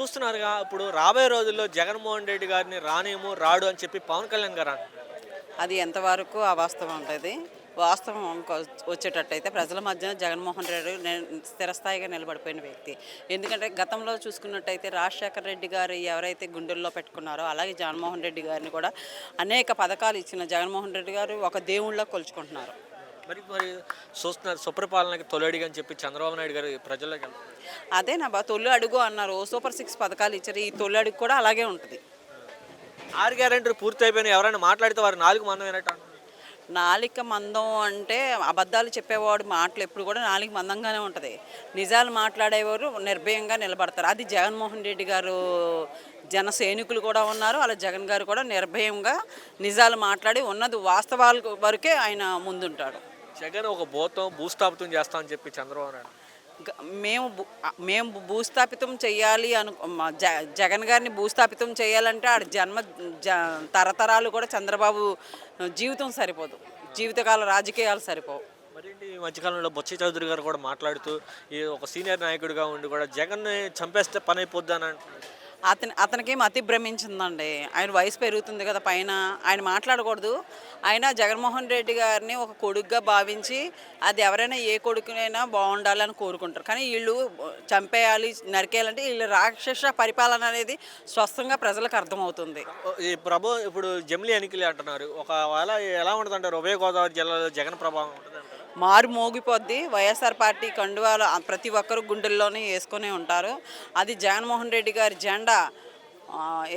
చూస్తున్నారుగా ఇప్పుడు రాబోయే రోజుల్లో జగన్మోహన్ రెడ్డి గారిని రానేమో రాడు అని చెప్పి పవన్ కళ్యాణ్ గారు? అంటున్నారు అది ఎంతవరకు అవాస్తవం ఉంటుంది వాస్తవం కొ- వచ్చేటట్టయితే ప్రజల మధ్యన జగన్మోహన్ రెడ్డి నే- స్థిరస్థాయిగా నిలబడిపోయిన వ్యక్తి. ఎందుకంటే గతంలో చూసుకున్నట్టయితే రాజశేఖర రెడ్డి గారు ఎవరైతే గుండెల్లో పెట్టుకున్నారో అలాగే జగన్మోహన్ రెడ్డి గారిని కూడా అనేక పథకాలు ఇచ్చిన జగన్మోహన్ రెడ్డి గారు ఒక దేవుళ్ళ కొలుచుకుంటున్నారు. మరి మరి చూస్తున్నారు సుప్రపాలనకి తొలడిగా అని చెప్పి చంద్రబాబు నాయుడు గారు వెళ్తున్నారు అదే నా బా తొలి అడుగు అన్నారు. సూపర్ సిక్స్ పథకాలు ఇచ్చారు. ఈ తొలి అడుగు కూడా అలాగే ఉంటుంది. ఆరు గ్యారెంటీ పూర్తి అయిపోయినా ఎవరైనా మాట్లాడితే వారు నాలుగు మందం అంటున్నారు. నాలిక మందం అంటే అబద్ధాలు చెప్పేవాడు మాటలు ఎప్పుడు కూడా నాలిక మందంగానే ఉంటుంది. నిజాలు మాట్లాడేవారు నిర్భయంగా నిలబడతారు. అది జగన్మోహన్ రెడ్డి గారు జన సైనికులు కూడా ఉన్నారు. అలా జగన్ గారు కూడా నిర్భయంగా నిజాలు మాట్లాడి ఉన్నది వాస్తవాల వరకే ఆయన ముందుంటాడు. జగన్ ఒక భూతం భూస్థాపితం చేస్తామని చెప్పి చంద్రబాబు నాయుడు. మేము మేము భూస్థాపితం చేయాలి అను జగన్ గారిని భూస్థాపితం చేయాలంటే ఆడ జన్మ జ తరతరాలు కూడా చంద్రబాబు జీవితం సరిపోదు. జీవితకాల రాజకీయాలు సరిపోవు. మరేంటి ఈ మధ్యకాలంలో బొత్స చౌదరి గారు కూడా మాట్లాడుతూ ఈ ఒక సీనియర్ నాయకుడిగా ఉండి కూడా జగన్ని చంపేస్తే పని అయిపోద్ది అని అంటున్నారు. అతని అతనికి మతి భ్రమించిందండి ఆయన వయసు పెరుగుతుంది కదా పైన. ఆయన మాట్లాడకూడదు. ఆయన జగన్మోహన్ రెడ్డి గారిని ఒక కొడుకుగా భావించి అది ఎవరైనా ఏ కొడుకునైనా బాగుండాలని కోరుకుంటారు. కానీ వీళ్ళు చంపేయాలి నరికేయాలంటే వీళ్ళు రాక్షస పరిపాలన అనేది స్వస్థంగా ప్రజలకు అర్థమవుతుంది. ఈ ప్రభు ఇప్పుడు జమిలీ ఎన్నికలు అంటున్నారు. ఒకవేళ ఎలా ఉంటుంది అంటారు ఉభయ గోదావరి జిల్లాలో జగన్ ప్రభావం ఉంటుంది? మారు మోగిపోద్ది. వైఎస్ఆర్ పార్టీ కండువాలు ప్రతి ఒక్కరు గుండెల్లోనే వేసుకునే ఉంటారు. అది జగన్మోహన్ రెడ్డి గారి జెండా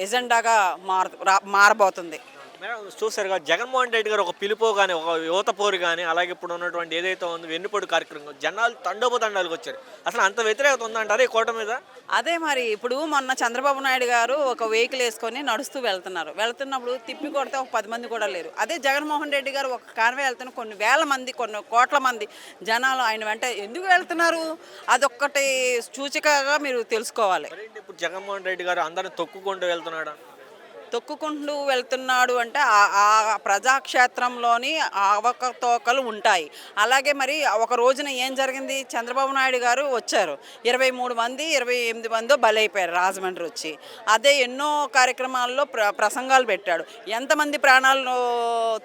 ఎజెండాగా మార మారబోతుంది. మేడం చూసారుగా జగన్మోహన్ రెడ్డి గారు ఒక పిలుపు కానీ ఒక యువత పోరు కానీ అలాగే ఇప్పుడు ఉన్నటువంటి ఏదైతే ఉందో వెన్నుపొడి కార్యక్రమం జనాలు తండోపతండాలకు వచ్చారు. అసలు అంత వ్యతిరేకత ఉందంటారు ఈ కోట మీద? అదే మరి ఇప్పుడు మొన్న చంద్రబాబు నాయుడు గారు ఒక వెహికల్ వేసుకొని నడుస్తూ వెళ్తున్నారు. వెళ్తున్నప్పుడు తిప్పి కొడితే ఒక పది మంది కూడా లేరు. అదే జగన్మోహన్ రెడ్డి గారు ఒక కాన్వే వెళ్తున్న కొన్ని వేల మంది కొన్ని కోట్ల మంది జనాలు ఆయన వెంట ఎందుకు వెళ్తున్నారు? అదొక్కటి సూచికగా మీరు తెలుసుకోవాలి. ఇప్పుడు జగన్మోహన్ రెడ్డి గారు అందరిని తొక్కుకుంటూ వెళ్తున్నాడు. తొక్కుకుంటూ వెళ్తున్నాడు అంటే ఆ- ఆ ప్రజాక్షేత్రంలోని అవకతవకలు ఉంటాయి. అలాగే మరి ఒక రోజున ఏం జరిగింది? చంద్రబాబు నాయుడు గారు వచ్చారు. ఇరవై మూడు మంది ఇరవై ఎనిమిది మందో బలైపోయారు రాజమండ్రి వచ్చి. అదే ఎన్నో కార్యక్రమాల్లో ప్ర ప్రసంగాలు పెట్టాడు. ఎంతమంది ప్రాణాలు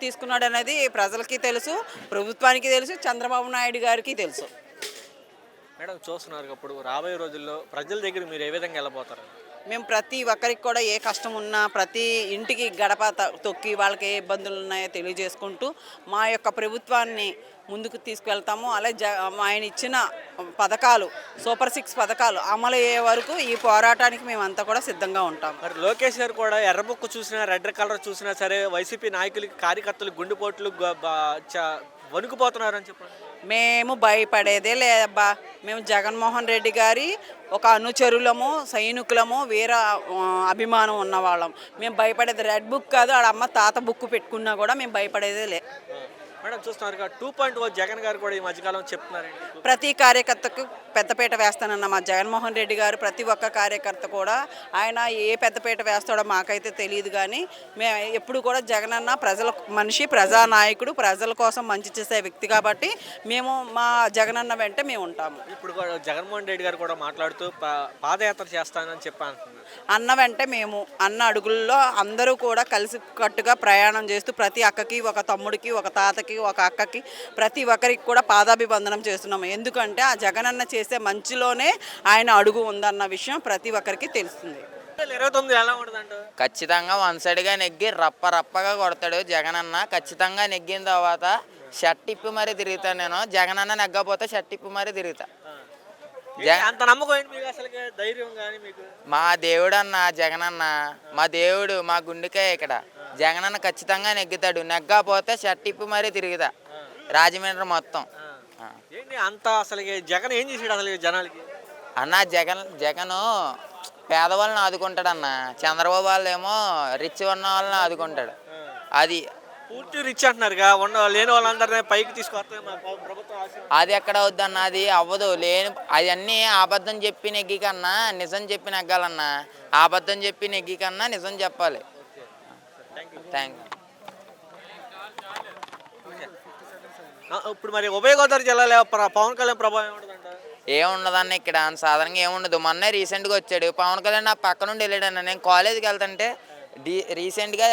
తీసుకున్నాడు అనేది ప్రజలకి తెలుసు ప్రభుత్వానికి తెలుసు చంద్రబాబు నాయుడు గారికి తెలుసు. మేడం చూస్తున్నారు ఇప్పుడు రాబోయే రోజుల్లో ప్రజల దగ్గర మీరు ఏ విధంగా వెళ్ళబోతారు? మేము ప్రతి ఒక్కరికి కూడా ఏ కష్టం ఉన్నా ప్రతి ఇంటికి గడప త- తొక్కి వాళ్ళకి ఏ ఇబ్బందులు ఉన్నాయో తెలియజేసుకుంటూ మా యొక్క ప్రభుత్వాన్ని ముందుకు తీసుకెళ్తాము. అలాగే జ ఆయన ఇచ్చిన పథకాలు సూపర్ సిక్స్ పథకాలు అమలు అయ్యే వరకు ఈ పోరాటానికి మేమంతా కూడా సిద్ధంగా ఉంటాం. మరి లోకేష్ గారు కూడా ఎర్రబుక్కు చూసినా రెడ్ కలర్ చూసినా సరే వైసీపీ నాయకులకి కార్యకర్తలు గుండెపోట్లు చ- వణుకుపోతున్నారని చెప్పండి మేము భయపడేదే లేదబ్బా. మేము జగన్మోహన్ రెడ్డి గారి ఒక అనుచరులము సైనికులము వీర అభిమానం ఉన్నవాళ్ళం. మేము భయపడేది రెడ్ బుక్ కాదు ఆడ అమ్మ తాత బుక్ పెట్టుకున్నా కూడా మేము భయపడేదే లే. మేడం చూస్తున్నారు టూ పాయింట్ ఓ జగన్ గారు కూడా ఈ మధ్యకాలం చెప్తున్నారండి. ప్రతి కార్యకర్తకు పెద్దపీట వేస్తానన్న మా జగన్మోహన్ రెడ్డి గారు ప్రతి ఒక్క కార్యకర్త కూడా ఆయన ఏ పెద్దపీట వేస్తాడో మాకైతే తెలియదు కానీ మేము ఎప్పుడు కూడా జగనన్న ప్రజల మనిషి ప్రజానాయకుడు ప్రజల కోసం మంచి చేసే వ్యక్తి కాబట్టి మేము మా జగనన్న వెంట మేము ఉంటాము. ఇప్పుడు కూడా జగన్మోహన్ రెడ్డి గారు కూడా మాట్లాడుతూ పాదయాత్ర చేస్తానని చెప్పి అంటున్నారు అన్న వెంట మేము అన్న అడుగుల్లో అందరూ కూడా కలిసి కట్టుగా ప్రయాణం చేస్తూ ప్రతి అక్కకి ఒక తమ్ముడికి ఒక తాతకి ఒక అక్కకి ప్రతి ఒక్కరికి కూడా పాదాభివందనం చేస్తున్నాము. ఎందుకంటే ఆ జగనన్న చేసే మంచిలోనే ఆయన అడుగు ఉందన్న విషయం ప్రతి ఒక్కరికి తెలుస్తుంది. ఖచ్చితంగా వన్ సైడ్గా నెగ్గి రప్ప రప్పగా కొడతాడు జగనన్న. ఖచ్చితంగా నెగ్గిన తర్వాత షర్ట్ ఇప్పి మరీ తిరుగుతాను నేను. జగనన్న నెగ్గపోతే షర్ట్ ఇప్పి మరీ తిరుగుతా. అంత నమ్మకం ఏంటి మీకు అసలు ధైర్యం కానీ మీకు? మా దేవుడు అన్న జగనన్న మా దేవుడు మా గుండెకాయ ఇక్కడ. జగనన్న ఖచ్చితంగా నెగ్గుతాడు. నెగ్గపోతే షర్ట్ ఇప్పి మరీ తిరుగుతా. రాజమండ్రి మొత్తం. ఏంటి అంత అసలు జగన్ ఏం చేసాడు అసలు జనాలకి? అన్న జగన్ జగను పేదవాళ్ళని ఆదుకుంటాడు అన్న చంద్రబాబు వాళ్ళు ఏమో రిచ్ ఉన్న వాళ్ళని ఆదుకుంటాడు. అది పూర్తి రిచ్ అంటున్నారుగా ఉన్న లేని వాళ్ళందరినీ పైకి తీసుకొస్తే మా ప్ర- ప్రభుత్వం ఆశ అది ఎక్కడ అవుద్దన్న అది అవ్వదు. లేని అవన్నీ అబద్ధం చెప్పి నెగ్గి కన్నా నిజం చెప్పి నెగ్గాలన్నా అబద్ధం చెప్పి నెగ్గి కన్నా నిజం చెప్పాలి. థ్యాంక్ యూ ఆ, ఇప్పుడు మరి ఉభయ గోదావరి జిల్లాలో ప్ర- పవన్ కళ్యాణ్ ప్రభావం ఏముంటుందంట ఏముండదన్న ఇక్కడ సాధారణంగా ఏముండదు. మొన్నే రీసెంట్గా వచ్చాడు. పవన్ కళ్యాణ్ నా పక్క నుండి వెళ్ళాడన్న. నేను కాలేజీకి వెళ్తుంటే డి రీసెంట్గా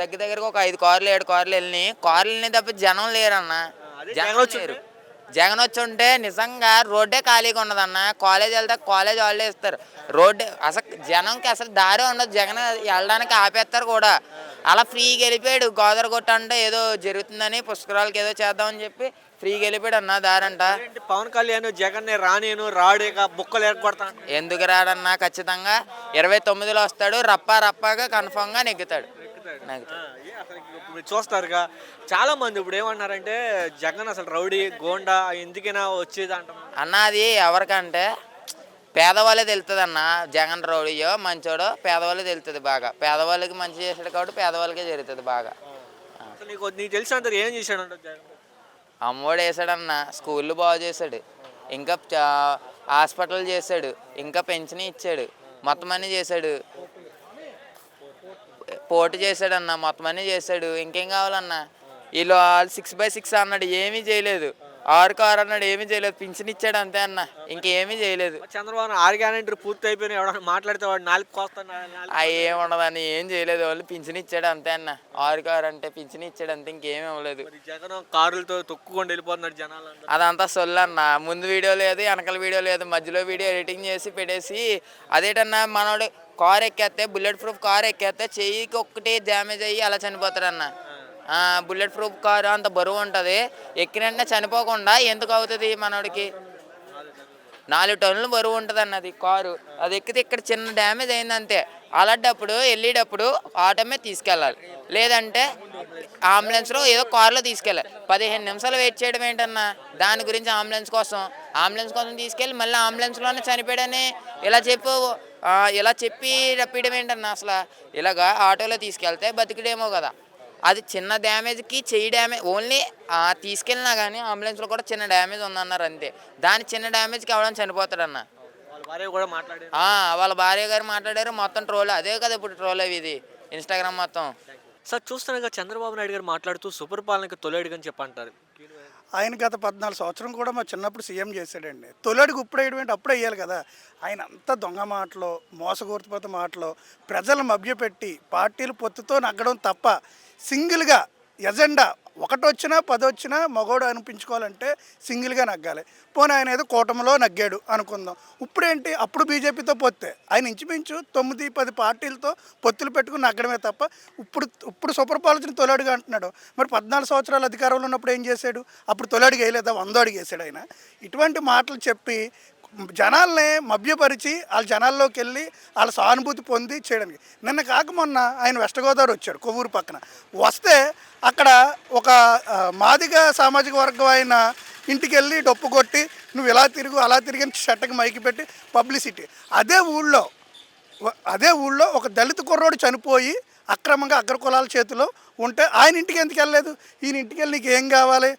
దగ్గర దగ్గరగా ఒక ఐదు కార్లు ఏడు కార్లు వెళ్ళినాయి. కార్లు వెళ్ళినాయి తప్ప జనం లేరన్న. జనం లేరు. జగన్ వచ్చి ఉంటే నిజంగా రోడ్డే ఖాళీగా ఉండదన్న. కాలేజ్ వెళ్తే కాలేజ్ వాళ్ళే ఇస్తారు. రోడ్డు అసలు జనంకి అసలు దారి ఉండదు. జగన్ వెళ్ళడానికి ఆపేస్తారు కూడా. అలా ఫ్రీగా వెళ్ళిపోయాడు. గోదావరి కొట్ట అంటే ఏదో జరుగుతుందని పుష్కరాలకి ఏదో చేద్దామని చెప్పి ఫ్రీగా వెళ్ళిపోయాడు అన్న దారంట. ఏంటి పవన్ కళ్యాణ్ జగన్ రానేను రాడేక బుక్కలు ఏర్పడతాను ఎందుకు రాడన్నా ఖచ్చితంగా ఇరవై తొమ్మిదిలో వస్తాడు రప్ప రప్పగా కన్ఫామ్గా నెగ్గుతాడు. నెగ్గుతాడు. ఇప్పుడు చూస్తారుగా చాలా మంది ఇప్పుడు ఏమన్నారంటే జగన్ అసలు రౌడీ గోండా ఎందుకైనా వచ్చేది అంటున్నారు. అన్న అది ఎవరికంటే పేదవాళ్ళే తెలుస్తుంది అన్న. జగన్ రౌడీయో మంచోడో పేదవాళ్ళే తెలుస్తుంది బాగా. పేదవాళ్ళకి మంచి చేసాడు కాబట్టి పేదవాళ్ళకే జరుగుతుంది బాగా. అసలు నీకు నీకు తెలిసినంత ఏం చేశాడంట జగన్? అమ్మోడు వేసాడన్న స్కూళ్ళు బాగు చేశాడు. ఇంకా చా- హాస్పిటల్ చేశాడు. ఇంకా పెన్షన్ ఇచ్చాడు. మొత్తం అన్నీ చేశాడు. పోటీ చేశాడన్న మొత్తం అన్నీ చేశాడు. ఇంకేం కావాలన్నా? వీళ్ళు వాళ్ళు సిక్స్ బై సిక్స్ అన్నాడు. ఏమీ చేయలేదు. ఆరు కారు అన్నాడు ఏమీ చేయలేదు పింఛన్ ఇచ్చాడు అంతే అన్న. ఇంకేమీ చేయలేదు. చంద్రబాబు ఆరు గ్యారెంటీ పూర్తి అయిపోయినా ఎవడన్నా మాట్లాడితే వాడు నాలుగు కోస్తాను ఆ ఏం ఉండదని ఏం చేయలేదు వాళ్ళు పింఛన్ ఇచ్చాడు అంతే అన్న. ఆరు కారు అంటే పింఛన్ ఇచ్చాడు అంతే ఇంకేమీ ఇవ్వలేదు. జగన్ కారులతో తొక్కుకొని వెళ్ళిపోతున్నాడు జనాలు. అదంతా సొల్లు అన్న. ముందు వీడియో లేదు వెనకాల వీడియో లేదు మధ్యలో వీడియో ఎడిటింగ్ చేసి పెట్టేసి అదేటన్నా మనోడు కార్ ఎక్కేస్తే బుల్లెట్ ప్రూఫ్ కార్ ఎక్కేస్తే చెయ్యికి ఒక్కటి డ్యామేజ్ అయ్యి అలా చనిపోతాడన్న బుల్లెట్ ప్రూఫ్ కారు అంత బరువు ఉంటుంది. ఎక్కినంటే చనిపోకుండా ఎందుకు అవుతుంది మనోడికి? నాలుగు టన్నులు బరువు ఉంటుంది అన్నది కారు. అది ఎక్కితే ఇక్కడ చిన్న డ్యామేజ్ అయిందంతే. అలాంటప్పుడు వెళ్ళేటప్పుడు ఆటోమే తీసుకెళ్ళాలి. లేదంటే అంబులెన్స్లో ఏదో కారులో తీసుకెళ్ళాలి. పదిహేను నిమిషాలు వెయిట్ చేయడం ఏంటన్నా? దాని గురించి అంబులెన్స్ కోసం. అంబులెన్స్ కోసం తీసుకెళ్ళి మళ్ళీ అంబులెన్స్లోనే చనిపోయాడని ఇలా చెప్పు ఇలా చెప్పి రప్పియడం ఏంటన్నా అసలు? ఇలాగా ఆటోలో తీసుకెళ్తే బతికిడేమో కదా. అది చిన్న డ్యామేజ్కి చెయ్యి డ్యామేజ్ ఓన్లీ తీసుకెళ్ళినా కానీ అంబులెన్స్లో కూడా చిన్న డ్యామేజ్ ఉందన్నారు అంతే. దాని చిన్న డ్యామేజ్కి ఎవడని చనిపోతాడన్న. వాళ్ళ భార్య కూడా మాట్లాడారు. ఆ, వాళ్ళ భార్య గారు మాట్లాడారు మొత్తం ట్రోల్ అదే కదా ఇప్పుడు ట్రోల్ అవి ఇది ఇన్స్టాగ్రామ్ మొత్తం. సార్ చూస్తున్నాగా చంద్రబాబు నాయుడు గారు మాట్లాడుతూ సుపరిపాలనకి తొలడిగని చెప్పంటారు. ఆయన గత పద్నాలుగు సంవత్సరం కూడా మా చిన్నప్పుడు సీఎం చేశాడండి. తొలడికి ఇప్పుడు వేయడం అప్పుడే వేయాలి కదా. ఆయన అంత దొంగ మాటలు మోసగూర్తిపోత మాటలు ప్రజలను మభ్యపెట్టి పార్టీలు పొత్తుతో నగ్గడం తప్ప సింగిల్గా ఎజెండా ఒకటి వచ్చినా పది వచ్చినా మగోడు అనిపించుకోవాలంటే సింగిల్గా నగ్గాలి. పోనీ ఆయన ఏదో కూటమిలో నగ్గాడు అనుకుందాం. ఇప్పుడేంటి? అప్పుడు బీజేపీతో పొత్తే ఆయన ఇంచుమించు తొమ్మిది పది పార్టీలతో పొత్తులు పెట్టుకుని నగ్గడమే తప్ప ఇప్పుడు ఇప్పుడు సుపరిపాలన తొలడుగా అంటున్నాడు. మరి పద్నాలుగు సంవత్సరాలు అధికారంలో ఉన్నప్పుడు ఏం చేశాడు? అప్పుడు తొలడుగా వేయలేదా వందో అడిగేసాడు ఆయన. ఇటువంటి మాటలు చెప్పి జనాల్ని మభ్యపరిచి వాళ్ళ జనాల్లోకి వెళ్ళి వాళ్ళ సానుభూతి పొంది చేయడానికి. నిన్న కాక మొన్న ఆయన వెస్ట్ గోదావరి వచ్చాడు కొవ్వూరు పక్కన. వస్తే అక్కడ ఒక మాదిగ సామాజిక వర్గం ఆయన ఇంటికి వెళ్ళి డప్పు కొట్టి నువ్వు ఇలా తిరుగు అలా తిరిగి అని షట్టకి మైకి పెట్టి పబ్లిసిటీ. అదే ఊళ్ళో అదే ఊళ్ళో ఒక దళిత కుర్రోడు చనిపోయి అక్రమంగా అగ్రకులాల చేతిలో ఉంటే ఆయన ఇంటికి ఎందుకు వెళ్ళలేదు? ఈయన ఇంటికి వెళ్ళి నీకు ఏం కావాలి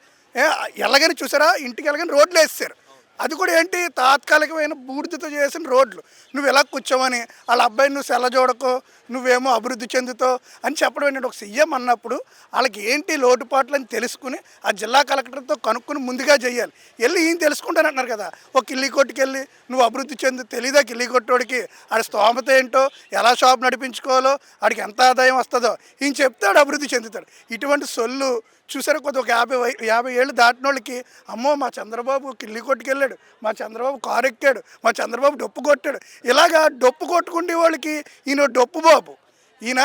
ఎలాగని చూసారా? ఇంటికి వెళ్ళగానే రోడ్లు వేస్తారు అది కూడా ఏంటి? తాత్కాలికమైన బూడిదతో చేసిన రోడ్లు. నువ్వు ఎలా కూర్చోవని వాళ్ళ అబ్బాయి నువ్వు సెలజోడకో నువ్వేమో అభివృద్ధి చెందుతావు అని చెప్పడం ఏంటంటే ఒక సీఎం అన్నప్పుడు వాళ్ళకి ఏంటి లోటుపాట్లు అని తెలుసుకుని ఆ జిల్లా కలెక్టర్తో కనుక్కుని ముందుగా చేయాలి వెళ్ళి ఈయన తెలుసుకుంటానంటున్నారు కదా. ఒక కిల్లి కొట్టుకెళ్ళి నువ్వు అభివృద్ధి చెంది తెలీదా కిల్లి కొట్టోడికి? ఆడి స్తోమత ఏంటో? ఎలా షాప్ నడిపించుకోవాలో? ఆడికి ఎంత ఆదాయం వస్తుందో? ఈయన చెప్తాడు అభివృద్ధి చెందుతాడు. ఇటువంటి సొల్లు చూసారా కొద్ది ఒక యాభై యాభై ఏళ్ళు దాటిన వాళ్ళకి అమ్మో మా చంద్రబాబు కిల్లి కొట్టుకెళ్ళాడు మా చంద్రబాబు కారు ఎక్కాడు మా చంద్రబాబు డొప్పు కొట్టాడు. ఇలాగా డొప్పు కొట్టుకునే వాళ్ళకి ఈయన డొప్పు బాబు. ఈయన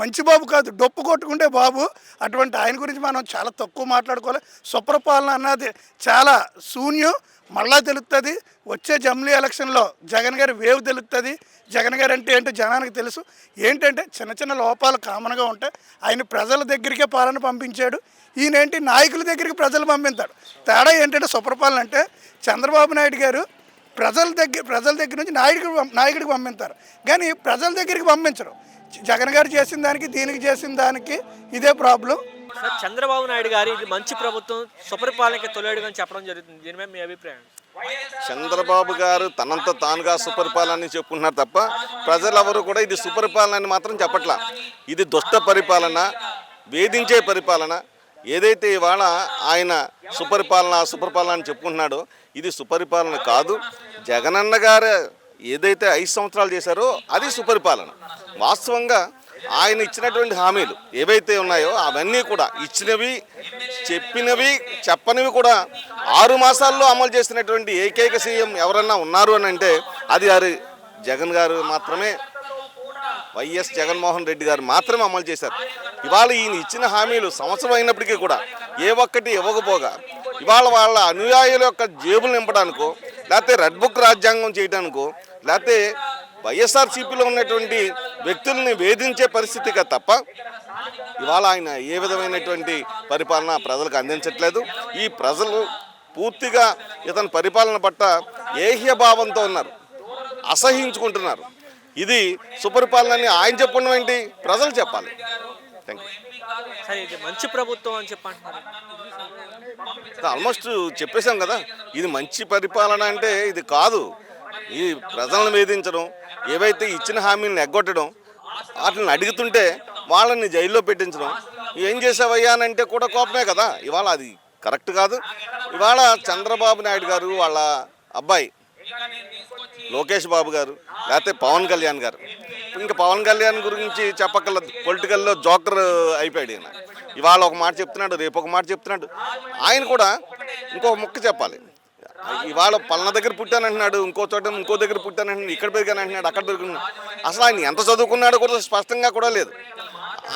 మంచి బాబు కాదు డొప్పు కొట్టుకుంటే బాబు. అటువంటి ఆయన గురించి మనం చాలా తక్కువ మాట్లాడుకోవాలి. సుప్రపాలన అన్నది చాలా శూన్యం మళ్ళా తెలుస్తుంది వచ్చే జమ్లీ ఎలక్షన్లో జగన్ గారి వేవ్ తెలుస్తుంది జగన్ గారు అంటే ఏంటో జనానికి తెలుసు. ఏంటంటే చిన్న చిన్న లోపాలు కామన్గా ఉంటాయి. ఆయన ప్రజల దగ్గరికే పాలన పంపించాడు. ఈయనేంటి? నాయకుల దగ్గరికి ప్రజలు పంపించాడు. తేడా ఏంటంటే సుప్రపాలన అంటే చంద్రబాబు నాయుడు గారు ప్రజల దగ్గర ప్రజల దగ్గర నుంచి నాయకుడికి నాయకుడికి పంపిస్తారు కానీ ప్రజల దగ్గరికి పంపించరు. జగన్ గారు చేసిన దానికి దీనికి చేసిన దానికి ఇదే ప్రాబ్లం సార్ చంద్రబాబు నాయుడు గారి ఇది మంచి ప్రభుత్వం సుపరిపాలనకి తొలడిగని చెప్పడం జరుగుతుంది. దీని మీద మీ అభిప్రాయం? చంద్రబాబు గారు తనంత తానుగా సుపరిపాలన చెప్పుకున్నారు తప్ప ప్రజలెవరు కూడా ఇది సుపరిపాలన అని మాత్రం చెప్పట్లా. ఇది దుష్ట పరిపాలన వేధించే పరిపాలన. ఏదైతే ఇవాళ ఆయన సుపరిపాలన సుపరిపాలన అని చెప్పుకుంటున్నాడో ఇది సుపరిపాలన కాదు. జగనన్న గారు ఏదైతే ఐదు సంవత్సరాలు చేశారో అది సుపరిపాలన. వాస్తవంగా ఆయన ఇచ్చినటువంటి హామీలు ఏవైతే ఉన్నాయో అవన్నీ కూడా ఇచ్చినవి చెప్పినవి చెప్పనివి కూడా ఆరు మాసాల్లో అమలు చేసినటువంటి ఏకైక సీఎం ఎవరన్నా ఉన్నారు అని అంటే అది వారి జగన్ గారు మాత్రమే వైఎస్ జగన్మోహన్ రెడ్డి గారు మాత్రమే అమలు చేశారు. ఇవాళ ఈయన ఇచ్చిన హామీలు సంవత్సరం అయినప్పటికీ కూడా ఏ ఒక్కటి ఇవ్వకపోగా ఇవాళ వాళ్ళ అనుయాయుల యొక్క జేబులు నింపడానికో లేకపోతే రెడ్ బుక్ రాజ్యాంగం చేయడానికో లేకపోతే వైఎస్ఆర్సీపీలో ఉన్నటువంటి వ్యక్తుల్ని వేధించే పరిస్థితిగా తప్ప ఇవాళ ఆయన ఏ విధమైనటువంటి పరిపాలన ప్రజలకు అందించట్లేదు. ఈ ప్రజలు పూర్తిగా ఇతని పరిపాలన పట్ల ఏహ్యభావంతో ఉన్నారు అసహించుకుంటున్నారు. ఇది సుపరిపాలనని ఆయన చెప్పడం ఏంటి? ప్రజలు చెప్పాలి. థ్యాంక్ యూ మంచి ప్రభుత్వం అని చెప్పి అంటున్నారు ఆల్మోస్ట్ చెప్పేశాం కదా ఇది మంచి పరిపాలన అంటే ఇది కాదు. ఈ ప్రజలను వేధించడం ఏవైతే ఇచ్చిన హామీలను ఎగ్గొట్టడం వాటిని అడుగుతుంటే వాళ్ళని జైల్లో పెట్టించడం ఏం చేసావయ్యా అని అంటే కూడా కోపమే కదా. ఇవాళ అది కరెక్ట్ కాదు. ఇవాళ చంద్రబాబు నాయుడు గారు వాళ్ళ అబ్బాయి లోకేష్ బాబు గారు లేకపోతే పవన్ కళ్యాణ్ గారు. ఇంకా పవన్ కళ్యాణ్ గురించి చెప్పక్కర్లేదు పొలిటికల్లో జోకర్ అయిపోయాడు ఈయన. ఇవాళ ఒక మాట చెప్తున్నాడు రేపు ఒక మాట చెప్తున్నాడు. ఆయన కూడా ఇంకొక ముక్క చెప్పాలి. ఇవాళ పలానా దగ్గర పుట్టానంటున్నాడు ఇంకో చోట ఇంకో దగ్గర పుట్టానంటున్నాడు ఇక్కడ పెరిగాను అంటున్నాడు అక్కడ పెరుగున్నాడు అసలు ఆయన ఎంత చదువుకున్నాడో కూడా స్పష్టంగా కూడా లేదు.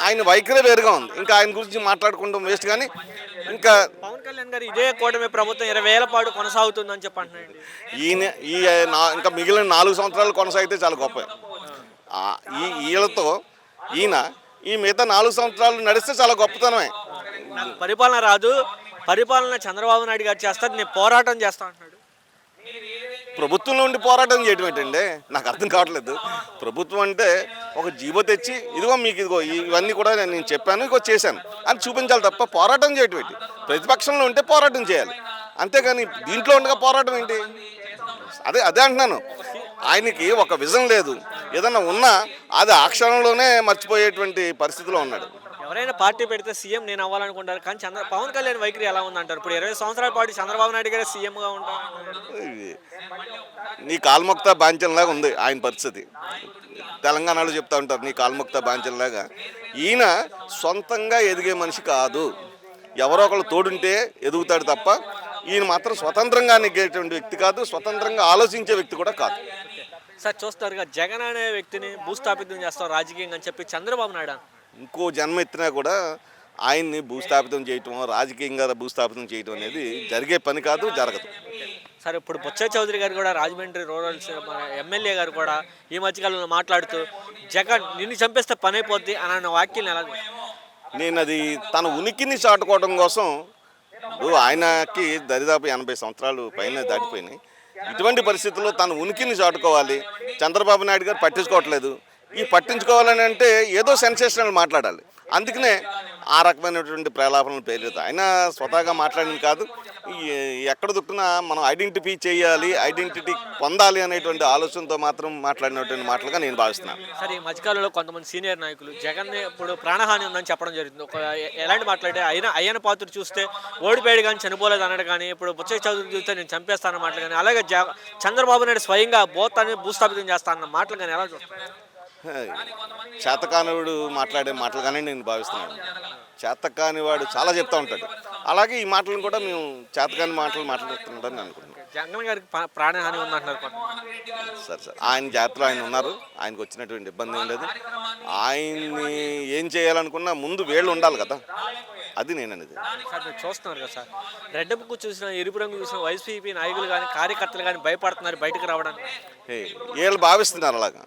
ఆయన వైఖరి వేరుగా ఉంది. ఇంకా ఆయన గురించి మాట్లాడుకుంటాం వేస్ట్ కానీ ఇంకా పవన్ కళ్యాణ్ గారు ఇదే కూటమి ప్రభుత్వం ఇరవై వేల పాటు కొనసాగుతుందని చెప్పి అంటున్నాయండి ఈయన ఈ ఇంకా మిగిలిన నాలుగు సంవత్సరాలు కొనసాగితే చాలా గొప్ప. ఈ వీళ్ళతో ఈయన ఈ మిగతా నాలుగు సంవత్సరాలు నడిస్తే చాలా గొప్పతనమే. పరిపాలన రాదు పరిపాలన చంద్రబాబు నాయుడు గారు చేస్తారు నేను పోరాటం చేస్తా అంటున్నాడు. ప్రభుత్వంలో ఉండి పోరాటం చేయడం ఏంటండి? నాకు అర్థం కావట్లేదు. ప్రభుత్వం అంటే ఒక జీవో తెచ్చి ఇదిగో మీకు ఇదిగో ఇవన్నీ కూడా నేను నేను చెప్పాను ఇదిగో చేశాను. అని చూపించాలి తప్ప పోరాటం చేయటం ఏంటి? ప్రతిపక్షంలో ఉంటే పోరాటం చేయాలి. అంతేగాని దీంట్లో ఉండగా పోరాటం ఏంటి? అదే అదే అంటున్నాను. ఆయనకి ఒక విజన్ లేదు. ఏదన్నా ఉన్నా అది ఆ క్షణంలోనే మర్చిపోయేటువంటి పరిస్థితిలో ఉన్నాడు. ఎవరైనా పార్టీ పెడితే సీఎం నేను అవ్వాలనుకుంటారు. కానీ చంద్ర పవన్ కళ్యాణ్ వైఖరి ఎలా ఉందంటారు? ఇప్పుడు ఇరవై సంవత్సరాల పాటు చంద్రబాబు నాయుడు గారే సీఎంగా ఉంటారు. నీ కాల్ముక్త బాంచంలాగా ఉంది ఆయన పరిస్థితి. తెలంగాణలో చెప్తా ఉంటారు నీ కాల్ముక్త బాంచంలాగా ఈయన సొంతంగా ఎదిగే మనిషి కాదు. ఎవరో ఒకళ్ళు తోడుంటే ఎదుగుతాడు తప్ప ఈయన మాత్రం స్వతంత్రంగా నెగ్గేటువంటి వ్యక్తి కాదు స్వతంత్రంగా ఆలోచించే వ్యక్తి కూడా కాదు. సార్ చూస్తారుగా జగన్ అనే వ్యక్తిని భూస్థాపితం చేస్తాం రాజకీయంగా అని చెప్పి చంద్రబాబు నాయుడు. ఇంకో జన్మ ఎత్తినా కూడా ఆయన్ని భూస్థాపితం చేయటం రాజకీయంగా భూస్థాపితం చేయటం అనేది జరిగే పని కాదు జరగదు. సార్ ఇప్పుడు బొత్స చౌదరి గారు కూడా రాజమండ్రి రూరల్ ఎమ్మెల్యే గారు కూడా ఈ మధ్యకాలంలో మాట్లాడుతూ జగన్ నిన్ను చంపేస్తే పని అయిపోద్ది అని అన్న వాక్యాలను ఎలా? నేను అది తన ఉనికిని చాటుకోవడం కోసం ఇప్పుడు ఆయనకి దరిదాపు ఎనభై సంవత్సరాలు పైన దాటిపోయినాయి. ఇటువంటి పరిస్థితుల్లో తన ఉనికిని చాటుకోవాలి. చంద్రబాబు నాయుడు గారు పట్టించుకోవట్లేదు. ఈ పట్టించుకోవాలని అంటే ఏదో సెన్సేషనల్ మాట్లాడాలి. అందుకనే ఆ రకమైనటువంటి ప్రలాపనలు పేరుతాయి ఆయన స్వతహాగా మాట్లాడింది కాదు. ఈ ఎక్కడ దొక్కునా మనం ఐడెంటిఫై చేయాలి ఐడెంటిటీ పొందాలి అనేటువంటి ఆలోచనతో మాత్రం మాట్లాడినటువంటి మాటలుగా నేను భావిస్తున్నాను. సరే ఈ మధ్యకాలంలో కొంతమంది సీనియర్ నాయకులు జగన్ ఇప్పుడు ప్రాణహాని ఉందని చెప్పడం జరుగుతుంది ఒక ఎలాంటి మాట్లాడే అయిన అయ్యన పాత్ర చూస్తే ఓడిపోయాడు కానీ చనిపోలేదు అన్నాడు కానీ ఇప్పుడు బుచ్చయ్య చౌదరి చూస్తే నేను చంపేస్తాను మాటలు కానీ అలాగే చంద్రబాబు నాయుడు స్వయంగా బోత్తాన్ని భూస్థాపితం చేస్తానన్న మాటలు కానీ ఎలా చూస్తాను చేతకానివాడు మాట్లాడే మాటలుగానే నేను భావిస్తున్నాను. చేతకానివాడు చాలా చెప్తా ఉంటాడు. అలాగే ఈ మాటలను కూడా మేము చేతకాని మాటలు జగన్ గారికి పా- ప్రాణహాని ఉందంటున్నారు. సరే సార్. ఆయన జాతరలో ఆయన ఉన్నారు. ఆయనకు వచ్చినటువంటి ఇబ్బంది ఏం లేదు. ఆయన్ని ఏం చేయాలనుకున్నా ముందు వేళ్ళు ఉండాలి కదా. అది నేను అనేది సార్ మీరు చూస్తున్నారు కదా సార్. రెడ్ బుక్ చూసిన ఎరుపు రంగు చూసిన వైసీపీ నాయకులు కానీ కార్యకర్తలు కానీ భయపడుతున్నారు బయటకు రావడానికి. వీళ్ళు భావిస్తున్నారు అలాగా.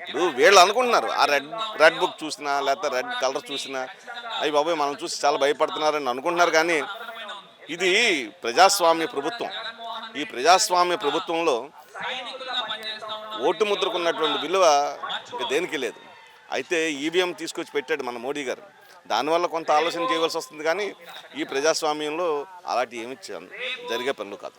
ఇప్పుడు వీళ్ళు అనుకుంటున్నారు ఆ రెడ్ రెడ్ బుక్ చూసినా లేకపోతే రెడ్ కలర్ చూసినా అవి బాబాయ్ మనం చూసి చాలా భయపడుతున్నారని అనుకుంటున్నారు కానీ ఇది ప్రజాస్వామ్య ప్రభుత్వం. ఈ ప్రజాస్వామ్య ప్రభుత్వంలో ఓటు ముద్రకున్నటువంటి విలువ ఇంకా దేనికి లేదు. అయితే ఈవీఎం తీసుకొచ్చి పెట్టాడు మన మోడీ గారు. దానివల్ల కొంత ఆలోచన చేయవలసి వస్తుంది కానీ ఈ ప్రజాస్వామ్యంలో అలాంటి ఏమి జరిగే పనులు కాదు.